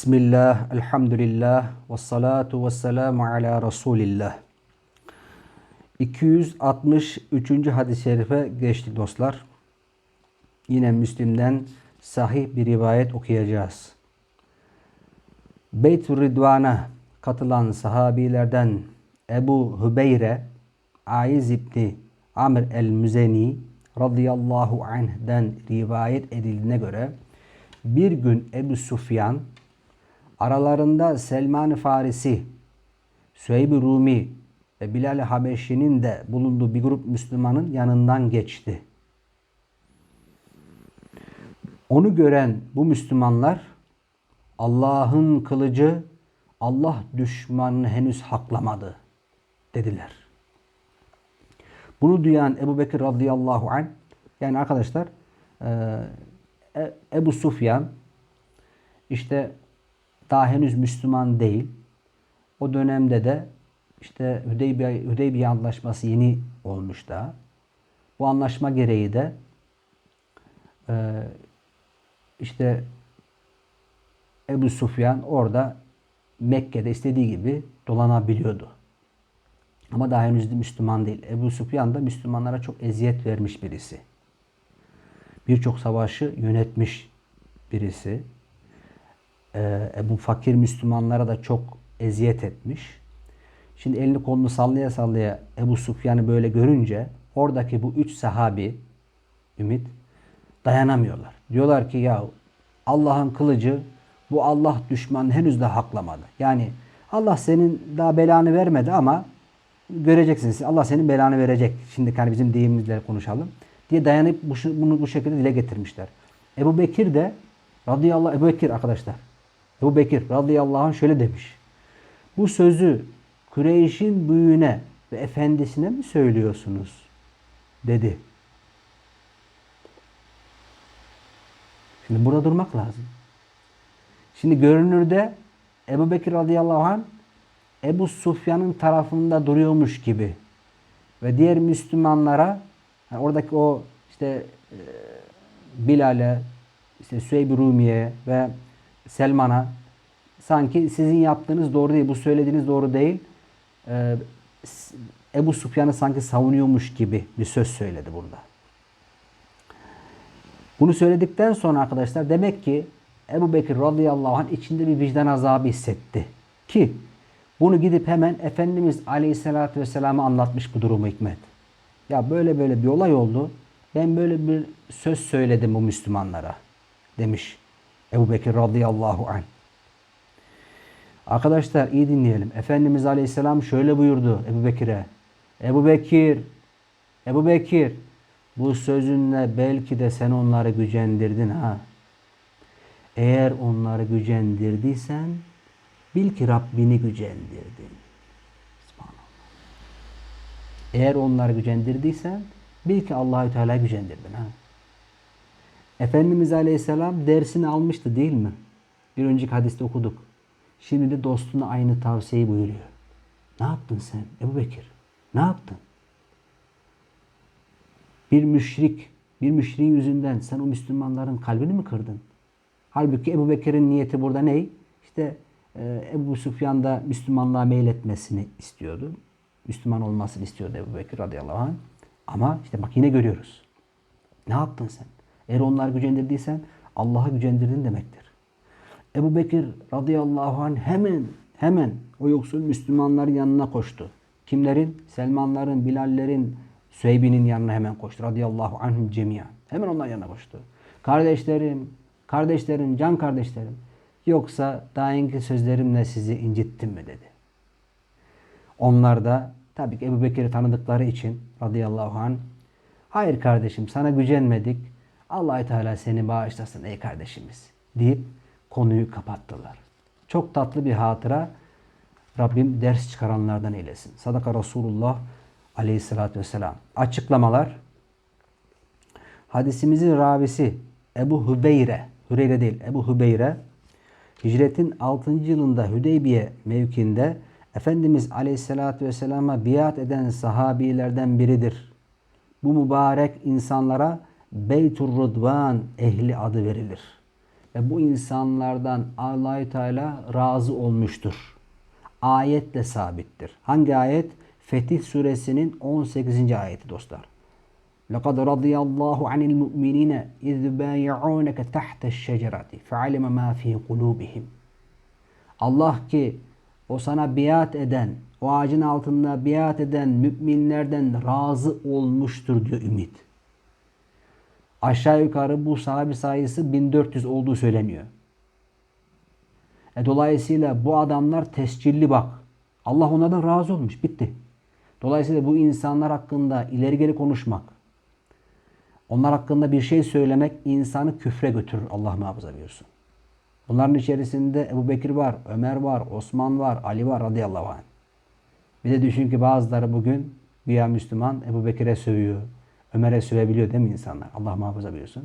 Bismillah, elhamdülillah, ve salatu ve selamu ala Resulillah. 263. hadis-i şerife geçtik dostlar. Yine Müslim'den sahih bir rivayet okuyacağız. Beyt-ü Ridvan'a katılan sahabilerden Ebu Hübeyre Aiz İbni Amr el-Müzeni radıyallahu anh'den rivayet edildiğine göre bir gün Ebu Sufyan aralarında Selman-ı Farisi, Süheyb-i Rumi ve Bilal-i Habeşi'nin de bulunduğu bir grup Müslümanın yanından geçti. Onu gören bu Müslümanlar Allah'ın kılıcı Allah düşmanını henüz haklamadı dediler. Bunu duyan Ebu Bekir radıyallahu anh yani arkadaşlar e, Ebu Sufyan işte daha henüz Müslüman değil. O dönemde de işte Hüdeybiye, Hüdeybiye Antlaşması yeni olmuş da. Bu anlaşma gereği de e, işte Ebu Sufyan orada Mekke'de istediği gibi dolanabiliyordu. Ama daha henüz de Müslüman değil. Ebu Sufyan da Müslümanlara çok eziyet vermiş birisi. Birçok savaşı yönetmiş birisi. Ee, bu fakir Müslümanlara da çok eziyet etmiş. Şimdi elini kolunu sallaya sallaya Ebu Sufyan'ı böyle görünce oradaki bu üç sahabi Ümit dayanamıyorlar. Diyorlar ki ya Allah'ın kılıcı bu Allah düşmanını henüz de haklamadı. Yani Allah senin daha belanı vermedi ama göreceksiniz. Allah senin belanı verecek. Şimdi hani bizim deyimimizle konuşalım. Diye dayanıp bunu bu şekilde dile getirmişler. Ebu Bekir de radıyallahu Ebu Bekir arkadaşlar. Ebu Bekir radıyallahu anh şöyle demiş. Bu sözü Kureyş'in büyüğüne ve efendisine mi söylüyorsunuz? Dedi. Şimdi burada durmak lazım. Şimdi görünürde Ebu Bekir radıyallahu anh Ebu Sufyan'ın tarafında duruyormuş gibi ve diğer Müslümanlara yani oradaki o işte e, Bilal'e, işte Süheyb Rumiye ve Selman'a sanki sizin yaptığınız doğru değil, bu söylediğiniz doğru değil. Ee, Ebu Sufyan'ı sanki savunuyormuş gibi bir söz söyledi burada. Bunu söyledikten sonra arkadaşlar demek ki Ebu Bekir radıyallahu anh içinde bir vicdan azabı hissetti. Ki bunu gidip hemen Efendimiz aleyhissalatü vesselam'a anlatmış bu durumu hikmet. Ya böyle böyle bir olay oldu. Ben böyle bir söz söyledim bu Müslümanlara demiş Ebu Bekir radıyallahu anh. Arkadaşlar iyi dinleyelim. Efendimiz aleyhisselam şöyle buyurdu Ebu Bekir'e. Ebu Bekir, Ebu Bekir bu sözünle belki de sen onları gücendirdin ha. Eğer onları gücendirdiysen bil ki Rabbini gücendirdin. Eğer onları gücendirdiysen bil ki Allahü Teala gücendirdin ha. Efendimiz Aleyhisselam dersini almıştı değil mi? Bir önceki hadiste okuduk. Şimdi de dostuna aynı tavsiyeyi buyuruyor. Ne yaptın sen Ebu Bekir? Ne yaptın? Bir müşrik, bir müşriğin yüzünden sen o Müslümanların kalbini mi kırdın? Halbuki Ebu Bekir'in niyeti burada ne? İşte e, Ebu Sufyan da Müslümanlığa meyletmesini istiyordu. Müslüman olmasını istiyordu Ebu Bekir radıyallahu anh. Ama işte bak yine görüyoruz. Ne yaptın sen? Eğer onları gücendirdiysen Allah'a gücendirdin demektir. Ebu Bekir radıyallahu anh hemen hemen o yoksul Müslümanların yanına koştu. Kimlerin? Selmanların, Bilallerin, Süheyb'inin yanına hemen koştu. Radıyallahu anhum cemiyan. Hemen onların yanına koştu. Kardeşlerim, kardeşlerim, can kardeşlerim. Yoksa daha önce sözlerimle sizi incittim mi dedi. Onlar da tabii ki Ebu Bekir'i tanıdıkları için radıyallahu anh hayır kardeşim sana gücenmedik. Allah Teala seni bağışlasın ey kardeşimiz deyip konuyu kapattılar. Çok tatlı bir hatıra. Rabbim ders çıkaranlardan eylesin. Sadaka Resulullah aleyhissalatü vesselam. Açıklamalar. Hadisimizin ravisi Ebu Hübeyre, Hüreyre değil Ebu Hübeyre, hicretin 6. yılında Hüdeybiye mevkinde Efendimiz Aleyhisselatü Vesselam'a biat eden sahabilerden biridir. Bu mübarek insanlara Beytur Rıdvan ehli adı verilir. ve bu insanlardan Allahü Teala razı olmuştur. Ayetle sabittir. Hangi ayet? Fetih suresinin 18. ayeti dostlar. لَقَدْ رَضِيَ اللّٰهُ عَنِ الْمُؤْمِنِينَ اِذْ بَايَعُونَكَ تَحْتَ الشَّجَرَةِ فَعَلِمَ مَا فِي قُلُوبِهِمْ Allah ki o sana biat eden, o ağacın altında biat eden müminlerden razı olmuştur diyor ümit. Aşağı yukarı bu sahabi sayısı 1400 olduğu söyleniyor. E dolayısıyla bu adamlar tescilli bak. Allah onlardan razı olmuş. Bitti. Dolayısıyla bu insanlar hakkında ileri geri konuşmak, onlar hakkında bir şey söylemek insanı küfre götürür. Allah muhafaza buyursun. Bunların içerisinde Ebu Bekir var, Ömer var, Osman var, Ali var radıyallahu anh. Bir de düşün ki bazıları bugün güya Müslüman Ebu Bekir'e sövüyor. Ömer'e sövebiliyor değil mi insanlar? Allah muhafaza buyursun.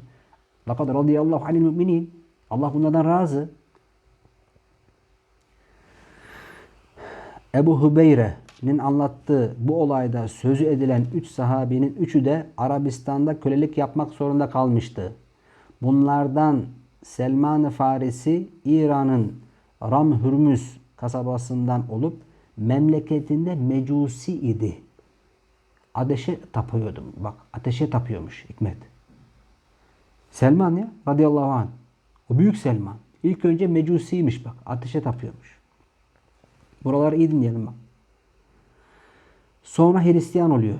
لَقَدْ رَضِيَ اللّٰهُ عَنِ الْمُؤْمِنِينَ Allah bunlardan razı. Ebu Hübeyre'nin anlattığı bu olayda sözü edilen üç sahabinin üçü de Arabistan'da kölelik yapmak zorunda kalmıştı. Bunlardan Selman-ı Farisi İran'ın Ram Hürmüz kasabasından olup memleketinde mecusi idi. Ateşe tapıyordum. Bak ateşe tapıyormuş Hikmet. Selman ya radıyallahu anh. O büyük Selman. İlk önce mecusiymiş bak. Ateşe tapıyormuş. Buraları iyi dinleyelim bak. Sonra Hristiyan oluyor.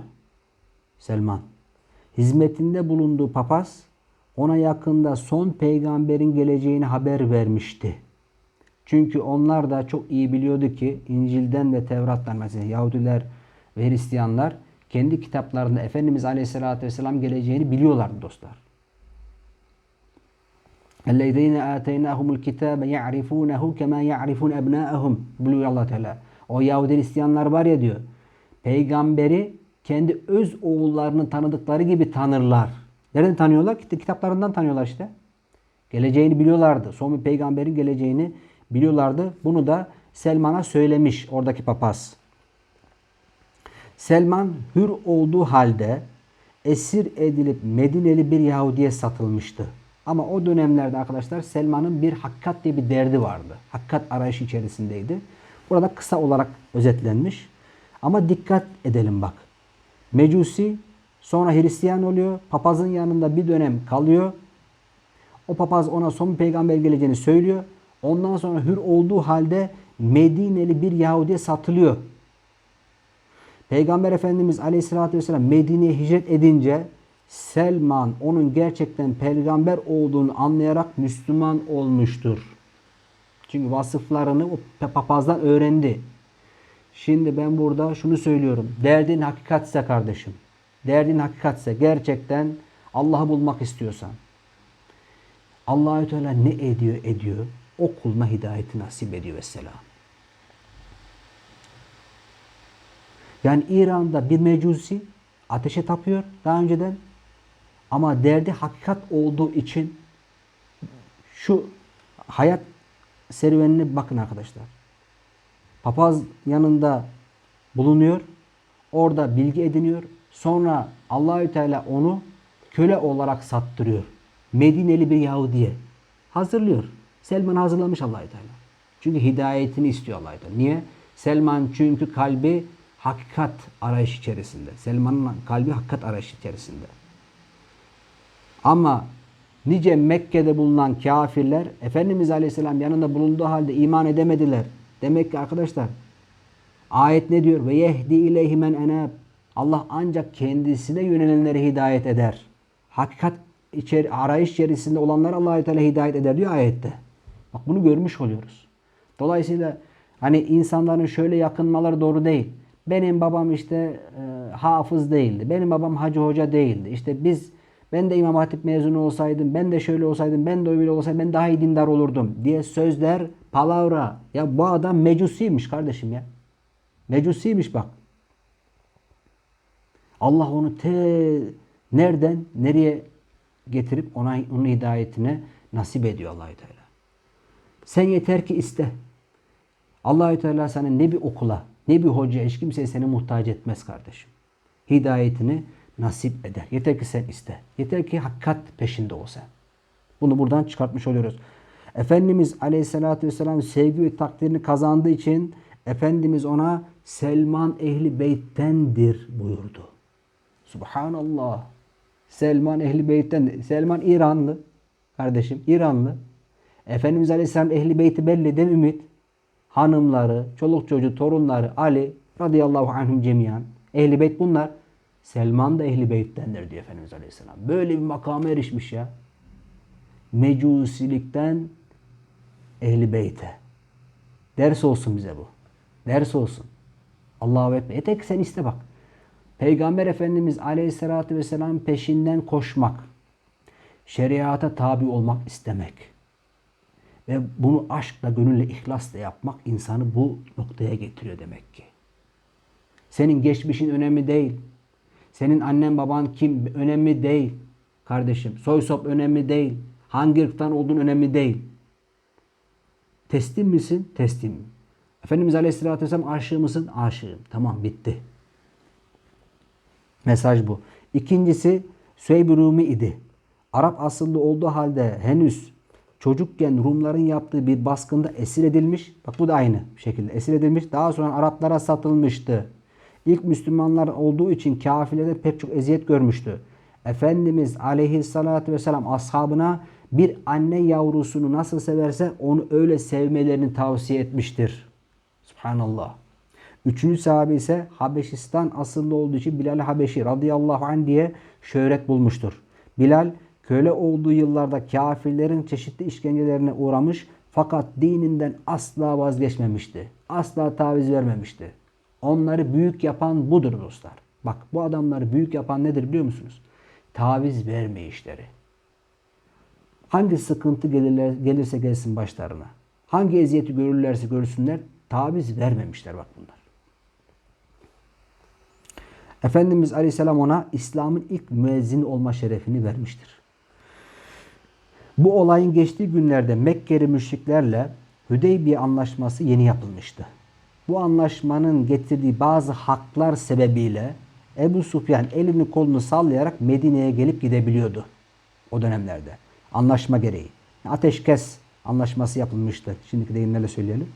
Selman. Hizmetinde bulunduğu papaz ona yakında son peygamberin geleceğini haber vermişti. Çünkü onlar da çok iyi biliyordu ki İncil'den ve Tevrat'tan mesela Yahudiler ve Hristiyanlar kendi kitaplarında Efendimiz Aleyhisselatü Vesselam geleceğini biliyorlardı dostlar. اَلَّذ۪ينَ آتَيْنَاهُمُ الْكِتَابَ يَعْرِفُونَهُ كَمَا يَعْرِفُونَ اَبْنَاءَهُمْ buyuruyor allah Teala. O Yahudi Hristiyanlar var ya diyor. Peygamberi kendi öz oğullarını tanıdıkları gibi tanırlar. Nereden tanıyorlar? Kitaplarından tanıyorlar işte. Geleceğini biliyorlardı. Son bir peygamberin geleceğini biliyorlardı. Bunu da Selman'a söylemiş oradaki papaz. Selman hür olduğu halde esir edilip Medineli bir Yahudiye satılmıştı. Ama o dönemlerde arkadaşlar Selman'ın bir hakkat diye bir derdi vardı. Hakkat arayışı içerisindeydi. Burada kısa olarak özetlenmiş. Ama dikkat edelim bak. Mecusi sonra Hristiyan oluyor. Papazın yanında bir dönem kalıyor. O papaz ona son peygamber geleceğini söylüyor. Ondan sonra hür olduğu halde Medineli bir Yahudi'ye satılıyor. Peygamber Efendimiz Aleyhisselatü Vesselam Medine'ye hicret edince Selman onun gerçekten peygamber olduğunu anlayarak Müslüman olmuştur. Çünkü vasıflarını o papazdan öğrendi. Şimdi ben burada şunu söylüyorum. Derdin hakikatse kardeşim. Derdin hakikatse gerçekten Allah'ı bulmak istiyorsan. Allahü Teala ne ediyor ediyor. O kuluna hidayeti nasip ediyor vesselam. Yani İran'da bir mecusi ateşe tapıyor daha önceden. Ama derdi hakikat olduğu için şu hayat serüvenine bakın arkadaşlar. Papaz yanında bulunuyor. Orada bilgi ediniyor. Sonra Allahü Teala onu köle olarak sattırıyor. Medineli bir Yahudiye. Hazırlıyor. Selman hazırlamış Allahü Teala. Çünkü hidayetini istiyor Allahü Teala. Niye? Selman çünkü kalbi hakikat arayış içerisinde. Selman'ın kalbi hakikat arayış içerisinde. Ama nice Mekke'de bulunan kafirler Efendimiz Aleyhisselam yanında bulunduğu halde iman edemediler. Demek ki arkadaşlar ayet ne diyor? Ve yehdi ileyhi men enab. Allah ancak kendisine yönelenlere hidayet eder. Hakikat içeri, arayış içerisinde olanlar Allahü Teala hidayet eder diyor ayette. Bak bunu görmüş oluyoruz. Dolayısıyla hani insanların şöyle yakınmaları doğru değil. Benim babam işte e, hafız değildi. Benim babam hacı hoca değildi. İşte biz ben de İmam Hatip mezunu olsaydım, ben de şöyle olsaydım, ben de öyle olsaydım, ben daha iyi dindar olurdum diye sözler, palavra. Ya bu adam mecusiymiş kardeşim ya. Mecusiymiş bak. Allah onu te nereden nereye getirip ona onun hidayetine nasip ediyor Allahü Teala. Sen yeter ki iste. Allahü Teala sana ne bir okula, ne bir hoca, hiç kimseye seni muhtaç etmez kardeşim. Hidayetini nasip eder. Yeter ki sen iste. Yeter ki hakikat peşinde ol sen. Bunu buradan çıkartmış oluyoruz. Efendimiz Aleyhisselatü Vesselam sevgi ve takdirini kazandığı için Efendimiz ona Selman Ehli Beyt'tendir buyurdu. Subhanallah. Selman Ehli Beyt'ten. Selman İranlı. Kardeşim İranlı. Efendimiz Aleyhisselam Ehli Beyti belli değil mi Ümit? Hanımları, çoluk çocuğu, torunları, Ali radıyallahu anhum cemiyan. Ehli Beyt bunlar. Selman da Ehli Beyt'tendir diyor Efendimiz Aleyhisselam. Böyle bir makama erişmiş ya. Mecusilikten Ehli Beyt'e. Ders olsun bize bu. Ders olsun. Allahu Ekber. E tek sen iste bak. Peygamber Efendimiz Aleyhisselatü Vesselam peşinden koşmak, şeriata tabi olmak istemek ve bunu aşkla, gönülle, ihlasla yapmak insanı bu noktaya getiriyor demek ki. Senin geçmişin önemli değil. Senin annen baban kim önemli değil. Kardeşim soy sop önemli değil. Hangi ırktan olduğun önemli değil. Teslim misin? Teslim. Efendimiz Aleyhisselatü Vesselam aşığı mısın? Aşığım. Tamam bitti. Mesaj bu. İkincisi Süheyb Rumi idi. Arap asıllı olduğu halde henüz çocukken Rumların yaptığı bir baskında esir edilmiş. Bak bu da aynı şekilde esir edilmiş. Daha sonra Araplara satılmıştı. İlk Müslümanlar olduğu için kafirlerde pek çok eziyet görmüştü. Efendimiz aleyhissalatü vesselam ashabına bir anne yavrusunu nasıl severse onu öyle sevmelerini tavsiye etmiştir. Subhanallah. Üçüncü sahabe ise Habeşistan asıllı olduğu için Bilal Habeşi radıyallahu anh diye şöhret bulmuştur. Bilal köle olduğu yıllarda kafirlerin çeşitli işkencelerine uğramış fakat dininden asla vazgeçmemişti. Asla taviz vermemişti. Onları büyük yapan budur dostlar. Bak bu adamları büyük yapan nedir biliyor musunuz? Taviz verme işleri. Hangi sıkıntı gelirler, gelirse gelsin başlarına. Hangi eziyeti görürlerse görsünler taviz vermemişler bak bunlar. Efendimiz Aleyhisselam ona İslam'ın ilk müezzini olma şerefini vermiştir. Bu olayın geçtiği günlerde Mekkeli müşriklerle Hüdeybiye anlaşması yeni yapılmıştı. Bu anlaşmanın getirdiği bazı haklar sebebiyle Ebu Sufyan elini kolunu sallayarak Medine'ye gelip gidebiliyordu o dönemlerde. Anlaşma gereği. Ateşkes anlaşması yapılmıştı. Şimdiki deyimlerle söyleyelim.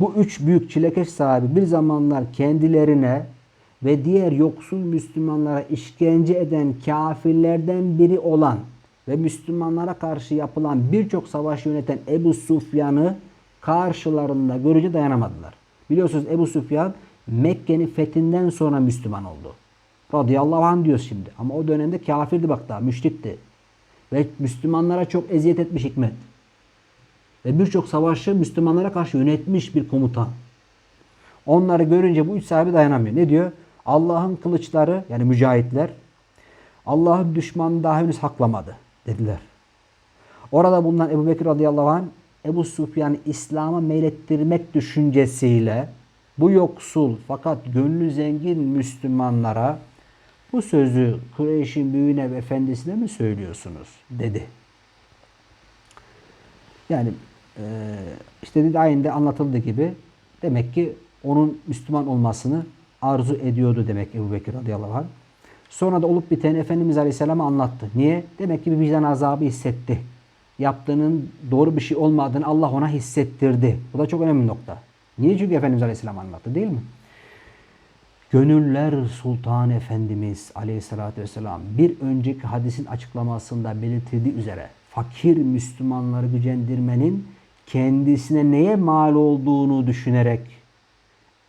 Bu üç büyük çilekeş sahibi bir zamanlar kendilerine ve diğer yoksul Müslümanlara işkence eden kafirlerden biri olan ve Müslümanlara karşı yapılan birçok savaş yöneten Ebu Sufyan'ı karşılarında görünce dayanamadılar. Biliyorsunuz Ebu Sufyan Mekke'nin fethinden sonra Müslüman oldu. Radıyallahu anh diyoruz şimdi. Ama o dönemde kafirdi bak daha, müşrikti. Ve Müslümanlara çok eziyet etmiş hikmet. Ve birçok savaşı Müslümanlara karşı yönetmiş bir komutan. Onları görünce bu üç sahibi dayanamıyor. Ne diyor? Allah'ın kılıçları yani mücahitler Allah'ın düşmanı daha henüz haklamadı dediler. Orada bulunan Ebu Bekir radıyallahu anh Ebu Sufyan'ı İslam'a meylettirmek düşüncesiyle bu yoksul fakat gönlü zengin Müslümanlara bu sözü Kureyş'in büyüğüne ve efendisine mi söylüyorsunuz? dedi. Yani e, işte dedi ayinde anlatıldığı gibi demek ki onun Müslüman olmasını arzu ediyordu demek Ebu Bekir radıyallahu anh. Sonra da olup biten Efendimiz Aleyhisselam'a anlattı. Niye? Demek ki bir vicdan azabı hissetti. Yaptığının doğru bir şey olmadığını Allah ona hissettirdi. Bu da çok önemli nokta. Niye? Çünkü Efendimiz Aleyhisselam anlattı değil mi? Gönüller Sultan Efendimiz Aleyhisselatü Vesselam bir önceki hadisin açıklamasında belirtildiği üzere fakir Müslümanları gücendirmenin kendisine neye mal olduğunu düşünerek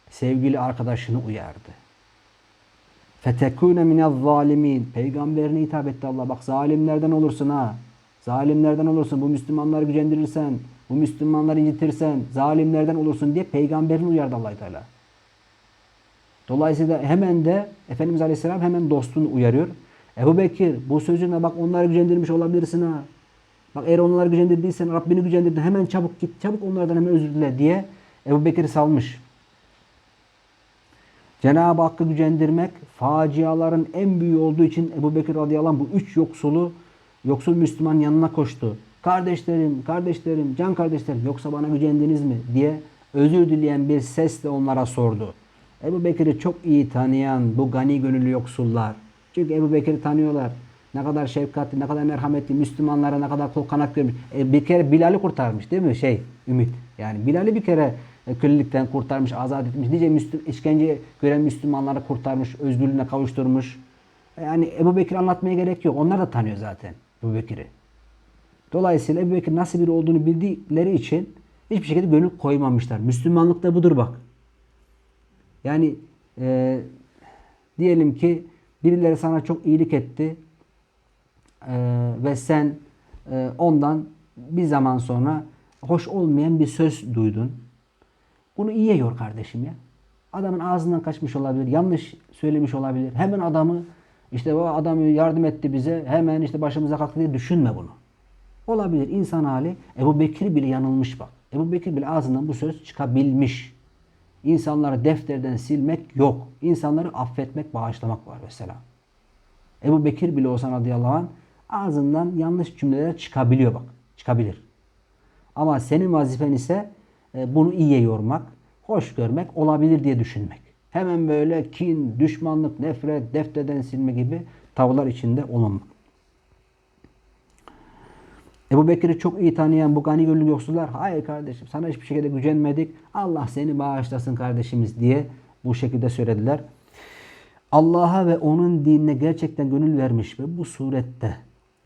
sevgili arkadaşını uyardı. Fetekune minez zalimin. Peygamberine hitap etti Allah. Bak zalimlerden olursun ha. Zalimlerden olursun. Bu Müslümanları gücendirirsen, bu Müslümanları incitirsen, zalimlerden olursun diye peygamberini uyardı allah Teala. Dolayısıyla hemen de Efendimiz Aleyhisselam hemen dostunu uyarıyor. Ebu Bekir bu sözünle bak onları gücendirmiş olabilirsin ha. Bak eğer onları gücendirdiysen Rabbini gücendirdin hemen çabuk git çabuk onlardan hemen özür dile diye Ebu Bekir'i salmış. Cenab-ı Hakk'ı gücendirmek faciaların en büyüğü olduğu için Ebu Bekir radıyallahu anh bu üç yoksulu yoksul Müslüman yanına koştu. Kardeşlerim, kardeşlerim, can kardeşlerim yoksa bana gücendiniz mi diye özür dileyen bir sesle onlara sordu. Ebu Bekir'i çok iyi tanıyan bu gani gönüllü yoksullar. Çünkü Ebu Bekir'i tanıyorlar. ne kadar şefkatli, ne kadar merhametli, Müslümanlara ne kadar kol kanat görmüş. E, bir kere Bilal'i kurtarmış değil mi şey Ümit? Yani Bilal'i bir kere kölelikten kurtarmış, azat etmiş. Nice Müslüm, işkence gören Müslümanları kurtarmış, özgürlüğüne kavuşturmuş. Yani Ebu Bekir anlatmaya gerek yok. Onlar da tanıyor zaten Ebu Bekir'i. Dolayısıyla Ebu Bekir nasıl biri olduğunu bildikleri için hiçbir şekilde gönül koymamışlar. Müslümanlık da budur bak. Yani e, diyelim ki birileri sana çok iyilik etti e, ve sen e, ondan bir zaman sonra hoş olmayan bir söz duydun. Bunu iyiye yor kardeşim ya. Adamın ağzından kaçmış olabilir, yanlış söylemiş olabilir. Hemen adamı işte o adam yardım etti bize, hemen işte başımıza kalktı diye düşünme bunu. Olabilir insan hali. Ebu Bekir bile yanılmış bak. Ebu Bekir bile ağzından bu söz çıkabilmiş. İnsanları defterden silmek yok. İnsanları affetmek, bağışlamak var mesela. Ebu Bekir bile olsa radıyallahu anh ağzından yanlış cümleler çıkabiliyor bak. Çıkabilir. Ama senin vazifen ise bunu iyiye yormak, hoş görmek, olabilir diye düşünmek. Hemen böyle kin, düşmanlık, nefret, defterden silme gibi tavırlar içinde olmamak. Ebu Bekir'i çok iyi tanıyan bu gani gönüllü yoksullar hayır kardeşim sana hiçbir şekilde gücenmedik. Allah seni bağışlasın kardeşimiz diye bu şekilde söylediler. Allah'a ve onun dinine gerçekten gönül vermiş ve bu surette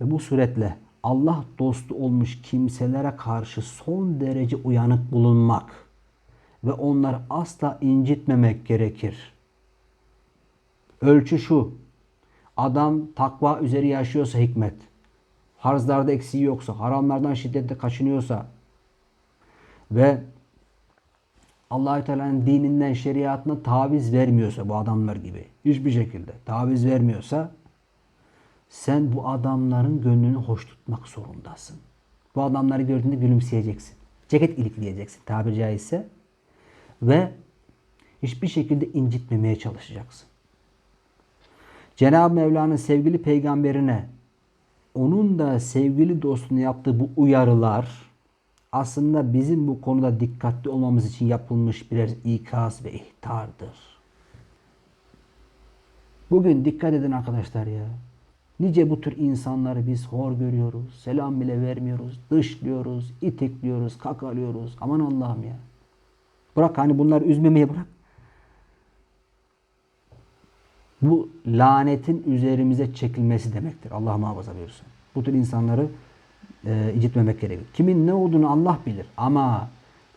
ve bu suretle Allah dostu olmuş kimselere karşı son derece uyanık bulunmak ve onları asla incitmemek gerekir. Ölçü şu. Adam takva üzeri yaşıyorsa hikmet, harzlarda eksiği yoksa, haramlardan şiddetle kaçınıyorsa ve allah Teala'nın dininden, şeriatına taviz vermiyorsa bu adamlar gibi hiçbir şekilde taviz vermiyorsa sen bu adamların gönlünü hoş tutmak zorundasın. Bu adamları gördüğünde gülümseyeceksin. Ceket ilikleyeceksin tabiri caizse. Ve hiçbir şekilde incitmemeye çalışacaksın. Cenab-ı Mevla'nın sevgili peygamberine onun da sevgili dostuna yaptığı bu uyarılar aslında bizim bu konuda dikkatli olmamız için yapılmış birer ikaz ve ihtardır. Bugün dikkat edin arkadaşlar ya. Nice bu tür insanları biz hor görüyoruz. Selam bile vermiyoruz. Dışlıyoruz, itikliyoruz, kakalıyoruz. Aman Allah'ım ya. Bırak hani bunları üzmemeye bırak. Bu lanetin üzerimize çekilmesi demektir. Allah muhafaza buyursun. Bu tür insanları e, incitmemek gerekir. Kimin ne olduğunu Allah bilir. Ama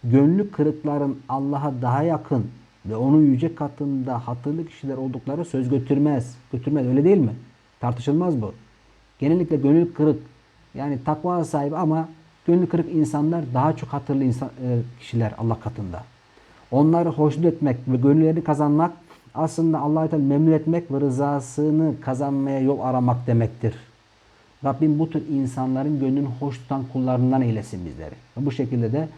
gönlü kırıkların Allah'a daha yakın ve onun yüce katında hatırlı kişiler oldukları söz götürmez. Götürmez öyle değil mi? Tartışılmaz bu. Genellikle gönül kırık yani takva sahibi ama gönlü kırık insanlar daha çok hatırlı insan, e, kişiler Allah katında. Onları hoşnut etmek ve gönüllerini kazanmak aslında Allah'ı Teala memnun etmek ve rızasını kazanmaya yol aramak demektir. Rabbim bu tür insanların gönlünü hoş tutan kullarından eylesin bizleri. Ve bu şekilde de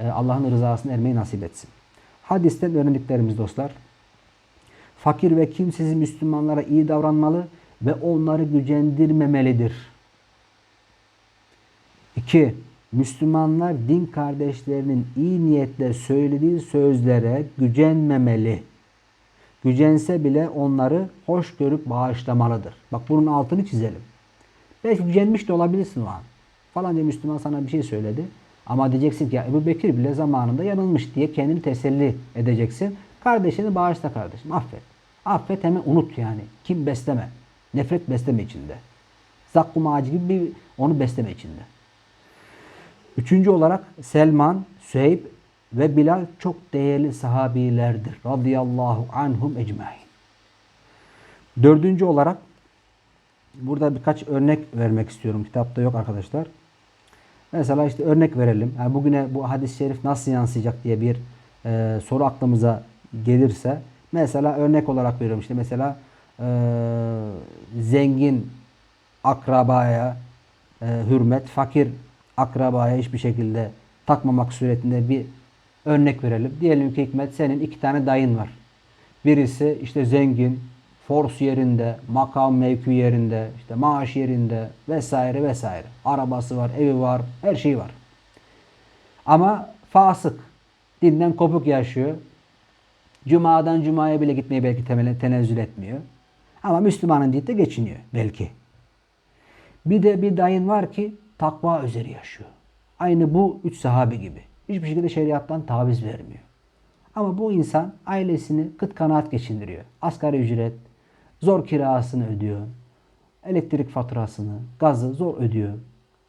e, Allah'ın rızasını ermeyi nasip etsin. Hadisten öğrendiklerimiz dostlar. Fakir ve kimsesiz Müslümanlara iyi davranmalı ve onları gücendirmemelidir. 2. Müslümanlar din kardeşlerinin iyi niyetle söylediği sözlere gücenmemeli. Gücense bile onları hoş görüp bağışlamalıdır. Bak bunun altını çizelim. Belki gücenmiş de olabilirsin o an. Falanca Müslüman sana bir şey söyledi. Ama diyeceksin ki ya Ebu Bekir bile zamanında yanılmış diye kendini teselli edeceksin. Kardeşini bağışla kardeşim. Affet. Affet hemen unut yani. Kim besleme. Nefret besleme içinde. Zakkum ağacı gibi bir onu besleme içinde. Üçüncü olarak Selman, Süheyb ve Bilal çok değerli sahabilerdir. Radıyallahu anhum ecmain. Dördüncü olarak burada birkaç örnek vermek istiyorum. Kitapta yok arkadaşlar. Mesela işte örnek verelim. Yani bugüne bu hadis-i şerif nasıl yansıyacak diye bir e, soru aklımıza gelirse mesela örnek olarak veriyorum. İşte mesela e, zengin akrabaya e, hürmet, fakir akrabaya hiçbir şekilde takmamak suretinde bir örnek verelim. Diyelim ki Hikmet senin iki tane dayın var. Birisi işte zengin, force yerinde, makam mevki yerinde, işte maaş yerinde vesaire vesaire. Arabası var, evi var, her şeyi var. Ama fasık, dinden kopuk yaşıyor. Cuma'dan Cuma'ya bile gitmeye belki tenezzül etmiyor. Ama Müslümanın deyip de geçiniyor belki. Bir de bir dayın var ki takva üzeri yaşıyor. Aynı bu üç sahabe gibi. Hiçbir şekilde şeriattan taviz vermiyor. Ama bu insan ailesini kıt kanaat geçindiriyor. Asgari ücret, zor kirasını ödüyor. Elektrik faturasını, gazı zor ödüyor.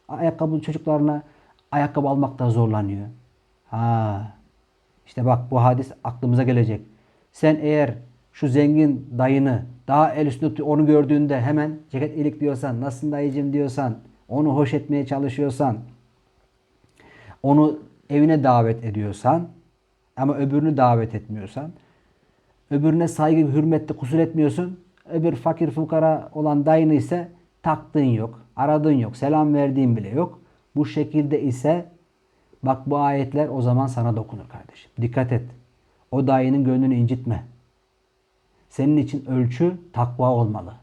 Ayakkabı çocuklarına ayakkabı almakta zorlanıyor. Ha, işte bak bu hadis aklımıza gelecek. Sen eğer şu zengin dayını daha el tut- onu gördüğünde hemen ceket ilik diyorsan, nasılsın dayıcım diyorsan, onu hoş etmeye çalışıyorsan, onu evine davet ediyorsan ama öbürünü davet etmiyorsan, öbürüne saygı, hürmette kusur etmiyorsun, öbür fakir fukara olan dayını ise taktığın yok, aradığın yok, selam verdiğin bile yok. Bu şekilde ise bak bu ayetler o zaman sana dokunur kardeşim. Dikkat et. O dayının gönlünü incitme. Senin için ölçü takva olmalı.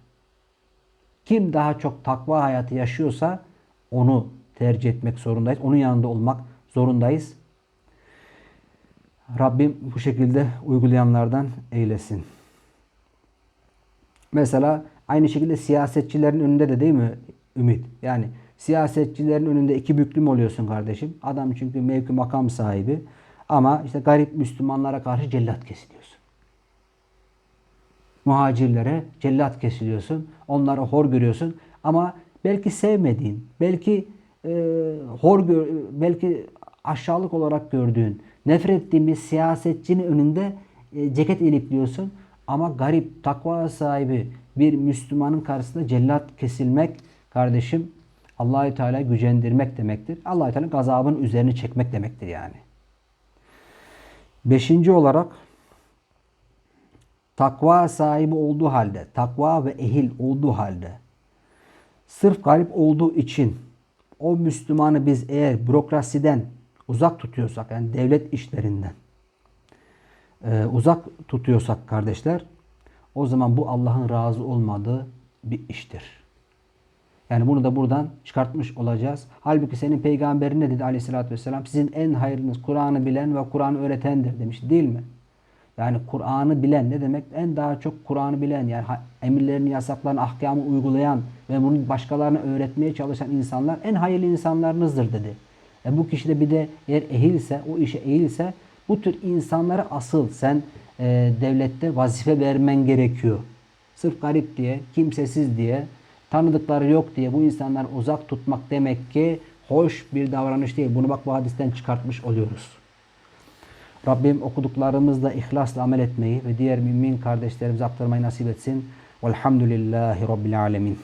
Kim daha çok takva hayatı yaşıyorsa onu tercih etmek zorundayız. Onun yanında olmak zorundayız. Rabbim bu şekilde uygulayanlardan eylesin. Mesela aynı şekilde siyasetçilerin önünde de değil mi Ümit? Yani siyasetçilerin önünde iki büklüm oluyorsun kardeşim. Adam çünkü mevki makam sahibi. Ama işte garip Müslümanlara karşı cellat kesiliyorsun. Muhacirlere cellat kesiliyorsun. Onları hor görüyorsun. Ama belki sevmediğin, belki e, hor gör, belki aşağılık olarak gördüğün, nefret ettiğin bir siyasetçinin önünde e, ceket ilikliyorsun. Ama garip, takva sahibi bir Müslümanın karşısında cellat kesilmek kardeşim Allahü Teala gücendirmek demektir. Allahü Teala gazabın üzerine çekmek demektir yani. Beşinci olarak takva sahibi olduğu halde, takva ve ehil olduğu halde sırf garip olduğu için o Müslümanı biz eğer bürokrasiden uzak tutuyorsak, yani devlet işlerinden e, uzak tutuyorsak kardeşler, o zaman bu Allah'ın razı olmadığı bir iştir. Yani bunu da buradan çıkartmış olacağız. Halbuki senin peygamberin ne dedi aleyhissalatü vesselam? Sizin en hayırlınız Kur'an'ı bilen ve Kur'an'ı öğretendir demiş değil mi? Yani Kur'an'ı bilen ne demek? En daha çok Kur'an'ı bilen yani emirlerini, yasaklarını, ahkamı uygulayan ve bunu başkalarına öğretmeye çalışan insanlar en hayırlı insanlarınızdır dedi. E bu kişi de bir de eğer ehilse, o işe eğilse bu tür insanlara asıl sen e, devlette vazife vermen gerekiyor. Sırf garip diye, kimsesiz diye, tanıdıkları yok diye bu insanları uzak tutmak demek ki hoş bir davranış değil. Bunu bak bu hadisten çıkartmış oluyoruz. Rabbim okuduklarımızla ihlasla amel etmeyi ve diğer mümin kardeşlerimize aktarmayı nasip etsin. Velhamdülillahi Rabbil Alemin.